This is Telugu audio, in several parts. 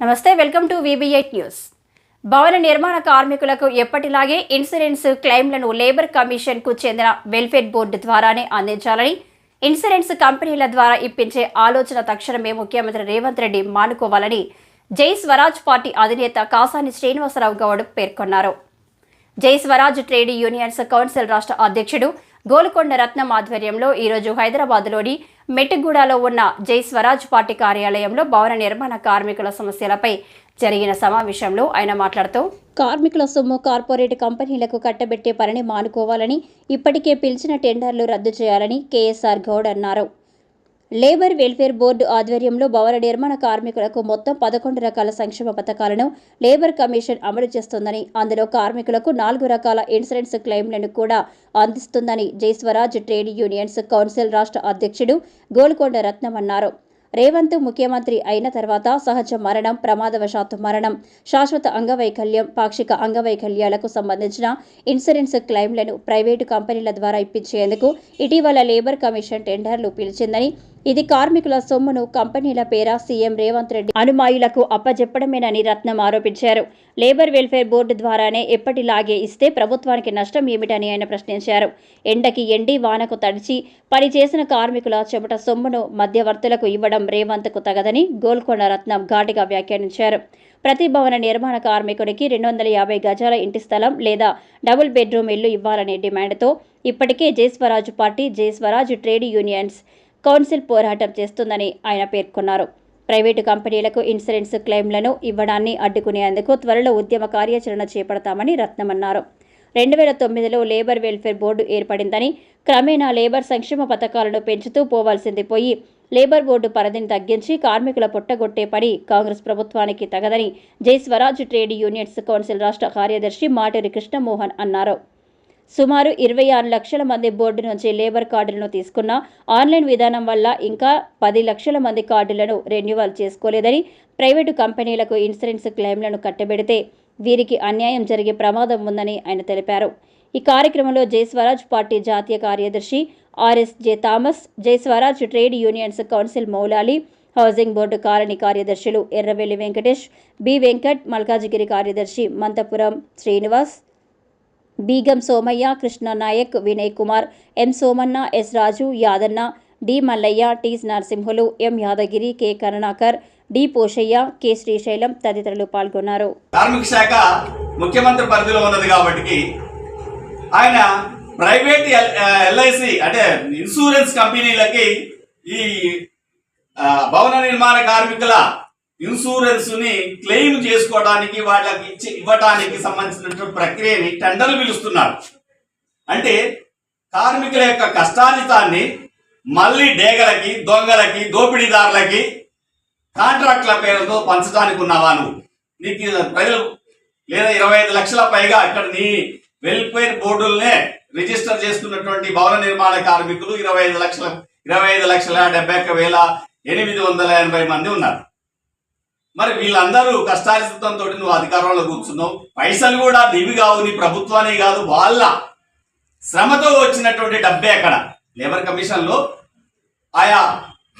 నమస్తే వెల్కమ్ టు విబిఎయిట్ న్యూస్. భవన నిర్మాణ కార్మికులకు ఎప్పటిలాగే ఇన్సూరెన్స్ క్లెయిమ్లను లేబర్ కమిషన్కు చెందిన వెల్ఫేర్ బోర్డు ద్వారానే అందించాలని ఇన్సూరెన్స్ కంపెనీల ద్వారా ఇప్పించే ఆలోచన తక్షణమే ముఖ్యమంత్రి రేవంత్ రెడ్డి మానుకోవాలని జై స్వరాజ్ పార్టీ అధినేత కాసాని శ్రీనివాసరావు గౌడ్ పేర్కొన్నారు. జై స్వరాజ్ ట్రేడ్ యూనియన్స్ కౌన్సిల్ రాష్ట్ర అధ్యక్షుడు గోల్కొండ రత్నం ఆధ్వర్యంలో ఈరోజు హైదరాబాద్లోని మెట్టుగూడలో ఉన్న జై స్వరాజ్ పార్టీ కార్యాలయంలో భవన నిర్మాణ కార్మికుల సమస్యలపై జరిగిన సమావేశంలో ఆయన మాట్లాడుతూ కార్మికుల సొమ్ము కార్పొరేట్ కంపెనీలకు కట్టబెట్టే పనిని మానుకోవాలని ఇప్పటికే పిలిచిన టెండర్లు రద్దు చేయాలని కేఎస్ఆర్ గౌడ్ అన్నారు. లేబర్ వెల్ఫేర్ బోర్డు ఆధ్వర్యంలో భవన నిర్మాణ కార్మికులకు మొత్తం పదకొండు రకాల సంక్షేమ పథకాలను లేబర్ కమిషన్ అమలు చేస్తుందని అందులో కార్మికులకు నాలుగు రకాల ఇన్సూరెన్స్ క్లెయిమ్లను కూడా అందిస్తుందని జైస్వరాజ్ ట్రేడ్ యూనియన్స్ కౌన్సిల్ రాష్ట్ర అధ్యక్షుడు గోల్కొండ రత్నం అన్నారు. రేవంత్ ముఖ్యమంత్రి అయిన తర్వాత సహజ మరణం ప్రమాదవశాత్తు మరణం శాశ్వత అంగవైకల్యం పాక్షిక అంగవైకల్యాలకు సంబంధించిన ఇన్సూరెన్స్ క్లెయిమ్లను ప్రైవేటు కంపెనీల ద్వారా ఇప్పించేందుకు ఇటీవల లేబర్ కమిషన్ టెండర్లు పిలిచిందని ఇది కార్మికుల సొమ్మును కంపెనీల పేర సీఎం రేవంత్ రెడ్డి అనుమాయులకు అప్పజెప్పడమేనని రత్నం ఆరోపించారు. లేబర్ వెల్ఫేర్ బోర్డు ద్వారానే ఎప్పటిలాగే ఇస్తే ప్రభుత్వానికి నష్టం ఏమిటని ఆయన ప్రశ్నించారు. ఎండకి ఎండి వానకు తడిచి పనిచేసిన కార్మికుల చెమట సొమ్మును మధ్యవర్తులకు ఇవ్వడం రేవంత్కు తగదని గోల్కొండ రత్నం ఘాటిగా వ్యాఖ్యానించారు. ప్రతి భవన నిర్మాణ కార్మికుడికి రెండు వందల యాభై గజాల ఇంటి స్థలం లేదా డబుల్ బెడ్రూమ్ ఇల్లు ఇవ్వాలనే డిమాండ్తో ఇప్పటికే Jayaswaraj party Jayaswaraj trade unions council పోరాటం చేస్తుందని ఆయన పేర్కొన్నారు. ప్రైవేటు కంపెనీలకు ఇన్సూరెన్స్ క్లెయిమ్లను ఇవ్వడాన్ని అడ్డుకునేందుకు త్వరలో ఉద్యమ కార్యాచరణ చేపడతామని రత్నమన్నారు రెండు వేల తొమ్మిదిలో లేబర్ వెల్ఫేర్ బోర్డు ఏర్పడిందని క్రమేణా లేబర్ సంక్షేమ పథకాలను పెంచుతూ పోవాల్సింది పోయి లేబర్ బోర్డు పరిధిని తగ్గించి కార్మికుల పొట్టగొట్టే పని కాంగ్రెస్ ప్రభుత్వానికి తగదని జై స్వరాజ్ ట్రేడ్ యూనియన్స్ కౌన్సిల్ రాష్ట్ర కార్యదర్శి మాటూరి కృష్ణమోహన్ అన్నారు. సుమారు ఇరవై ఆరు లక్షల మంది బోర్డు నుంచి లేబర్ కార్డులను తీసుకున్న ఆన్లైన్ విధానం వల్ల ఇంకా పది లక్షల మంది కార్డులను రెన్యువల్ చేసుకోలేదని ప్రైవేటు కంపెనీలకు ఇన్సూరెన్స్ క్లెయిమ్లను కట్టబెడితే వీరికి అన్యాయం జరిగే ప్రమాదం ఉందని ఆయన తెలిపారు. ఈ కార్యక్రమంలో జయస్వరాజ్ పార్టీ జాతీయ కార్యదర్శి RS J Thomas Jayaswaraj trade unions council Moulali housing board colony కార్యదర్శులు ఎర్రవెల్లి వెంకటేష్ బి వెంకట్ మల్కాజిగిరి కార్యదర్శి Manthapuram Srinivas Begum Somaiah Krishna Naik Vinay Kumar M Somanna S Raju Yadanna D Mallaiah T Narasimhulu M Yadagiri K Karunakar D Poshaiah K Srisailam తదితరులు పాల్గొన్నారు. కార్మిక శాఖ ముఖ్యమంత్రి పరిధిలో ఉన్నది కాబట్టి ఆయన ప్రైవేట్ ఎల్ఐసి అంటే ఇన్సూరెన్స్ కంపెనీలకి ఈ భవన నిర్మాణ కార్మికుల ఇన్సూరెన్స్ని క్లెయిమ్ చేసుకోవడానికి వాళ్ళకి ఇచ్చి ఇవ్వడానికి సంబంధించినటువంటి ప్రక్రియని టెండర్లు పిలుస్తున్నారు. అంటే కార్మికుల యొక్క కష్టాజితాన్ని మళ్ళీ డేగలకి దొంగలకి దోపిడీదారులకి కాంట్రాక్ట్ల పేరుతో పంచడానికి ఉన్నావా నువ్వు? నీకు ప్రజలు లేదా ఇరవై ఐదు లక్షల పైగా అక్కడ నీ వెల్ఫేర్ బోర్డులనే రిజిస్టర్ చేసుకున్నటువంటి భవన నిర్మాణ కార్మికులు ఇరవై ఐదు లక్షల ఇరవై ఐదు లక్షల డెబ్బై ఒక్క వేల ఎనిమిది వందల ఎనభై మంది ఉన్నారు. మరి వీళ్ళందరూ కష్టార్జితంతో నువ్వు అధికారంలో కూర్చున్నావు. పైసలు కూడా నీవి కావు నీ ప్రభుత్వానే కాదు వాళ్ళ శ్రమతో వచ్చినటువంటి డబ్బే అక్కడ. లేబర్ కమిషన్లో ఆయా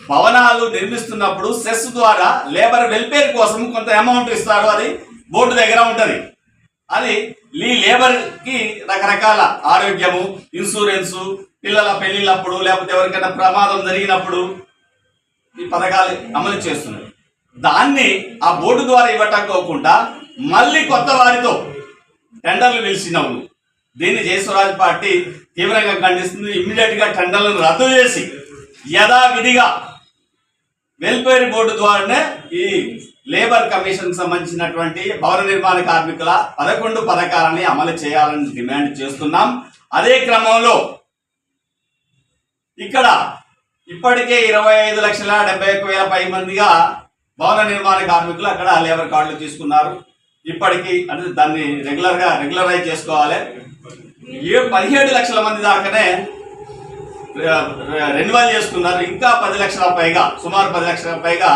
భవనాలు నిర్మిస్తున్నప్పుడు సెస్ ద్వారా లేబర్ వెల్ఫేర్ కోసం కొంత అమౌంట్ ఇస్తారు అది బోర్డు దగ్గర ఉంటుంది. అది ఈ లేబర్కి రకరకాల ఆరోగ్యము ఇన్సూరెన్సు పిల్లల పెళ్ళిళ్ళప్పుడు లేకపోతే ఎవరికైనా ప్రమాదం జరిగినప్పుడు ఈ పథకాలు అమలు చేస్తున్నారు. దాన్ని ఆ బోర్డు ద్వారా ఇవ్వటం కాకుండా మళ్ళీ కొత్త వారితో టెండర్లు పిలిచినప్పుడు దీన్ని జయస్వరాజ్ పార్టీ తీవ్రంగా ఖండిస్తుంది. ఇమ్మీడియట్గా టెండర్లను రద్దు చేసి యథావిధిగా వెల్ఫేర్ బోర్డు ద్వారానే ఈ లేబర్ కమిషన్ సంబంధించినటువంటి భవన నిర్మాణ కార్మికుల పదకొండు పథకాలని అమలు చేయాలని డిమాండ్ చేస్తున్నాం. అదే క్రమంలో ఇక్కడ ఇప్పటికే ఇరవై ఐదు లక్షల డెబ్బై ఒక్క వేల పై మందిగా భవన నిర్మాణ కార్మికులు అక్కడ లేబర్ కార్డులు తీసుకున్నారు. ఇప్పటికీ అంటే దాన్ని రెగ్యులర్గా రెగ్యులరైజ్ చేసుకోవాలి. ఏ పదిహేడు లక్షల మంది దాకానే రెన్యువల్ చేసుకున్నారు. ఇంకా పది లక్షల పైగా సుమారు పది లక్షల పైగా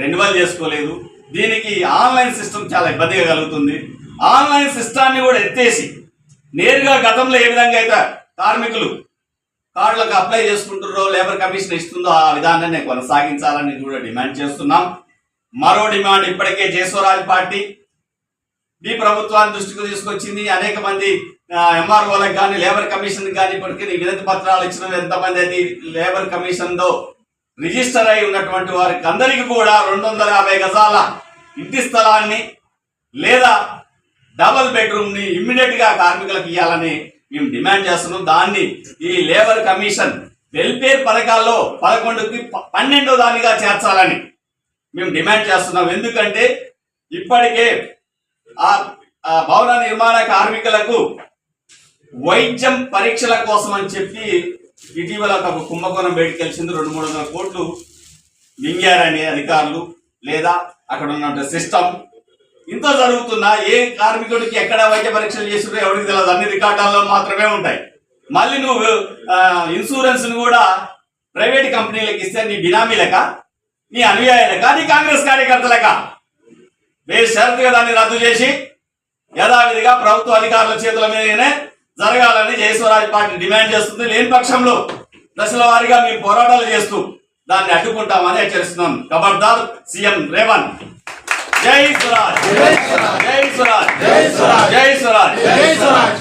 రెన్యువల్ చేసుకోలేదు. దీనికి ఆన్లైన్ సిస్టమ్ చాలా ఇబ్బందిగా కలుగుతుంది. ఆన్లైన్ సిస్టాన్ని కూడా ఎత్తేసి నేరుగా గతంలో ఏ విధంగా అయితే కార్మికులు కార్డులకు అప్లై చేసుకుంటున్నారో లేబర్ కమిషన్ ఇస్తుందో ఆ విధానాన్ని కొనసాగించాలని కూడా డిమాండ్ చేస్తున్నాం. మరో డిమాండ్ ఇప్పటికే జయస్వరాజ్ పార్టీ మీ ప్రభుత్వాన్ని దృష్టికి తీసుకొచ్చింది. అనేక మంది ఎంఆర్ఓలకు కానీ లేబర్ కమిషన్ కానీ ఇప్పటికీ వినతి పత్రాలు ఇచ్చిన ఎంతమంది అది లేబర్ కమిషన్తో రిజిస్టర్ అయి ఉన్నటువంటి వారికి అందరికీ కూడా రెండు వందల యాభై గజాల ఇంటి స్థలాన్ని లేదా డబల్ బెడ్రూమ్ని ఇమ్మీడియట్గా కార్మికులకు ఇవ్వాలని మేము డిమాండ్ చేస్తున్నాం. దాన్ని ఈ లేబర్ కమిషన్ వెల్ఫేర్ పథకాల్లో పదకొండుకి పన్నెండో దానిగా చేర్చాలని మేము డిమాండ్ చేస్తున్నాం. ఎందుకంటే ఇప్పటికే ఆ భవన నిర్మాణ కార్మికులకు వైద్యం పరీక్షల కోసం అని చెప్పి ఇటీవల ఒక కుంభకోణం బయటకు తెలిసింది. రెండు మూడు వందల కోట్లు మింగారని అధికారులు లేదా అక్కడ ఉన్న సిస్టమ్ ఇంత జరుగుతున్నా ఏ కార్మికుడికి ఎక్కడ వైద్య పరీక్షలు చేసిరో ఎవరికి తెలియదు. అన్ని రికార్డాల్లో మాత్రమే ఉంటాయి. మళ్ళీ నువ్వు ఇన్సూరెన్స్ కూడా ప్రైవేట్ కంపెనీలకు ఇస్తే నీ బినామీ లెక్క నీ అనుయాయులక నీ కాంగ్రెస్ కార్యకర్తలక మీరు షరతుగా దాన్ని రద్దు చేసి యథావిధిగా ప్రభుత్వ అధికారుల చేతుల మీదనే జరగాలని జయస్వరాజ్ పార్టీ డిమాండ్ చేస్తుంది. లేని పక్షంలో దశల వారీగా మేము పోరాటాలు చేస్తూ దాన్ని అడ్డుకుంటామని హెచ్చరిస్తున్నాం. ఖబర్దార్ సీఎం రేవంత్. జై స్వరాజ్ జై స్వరాజ్ జై స్వరాజ్ జై స్వరాజ్ జై స్వరాజ్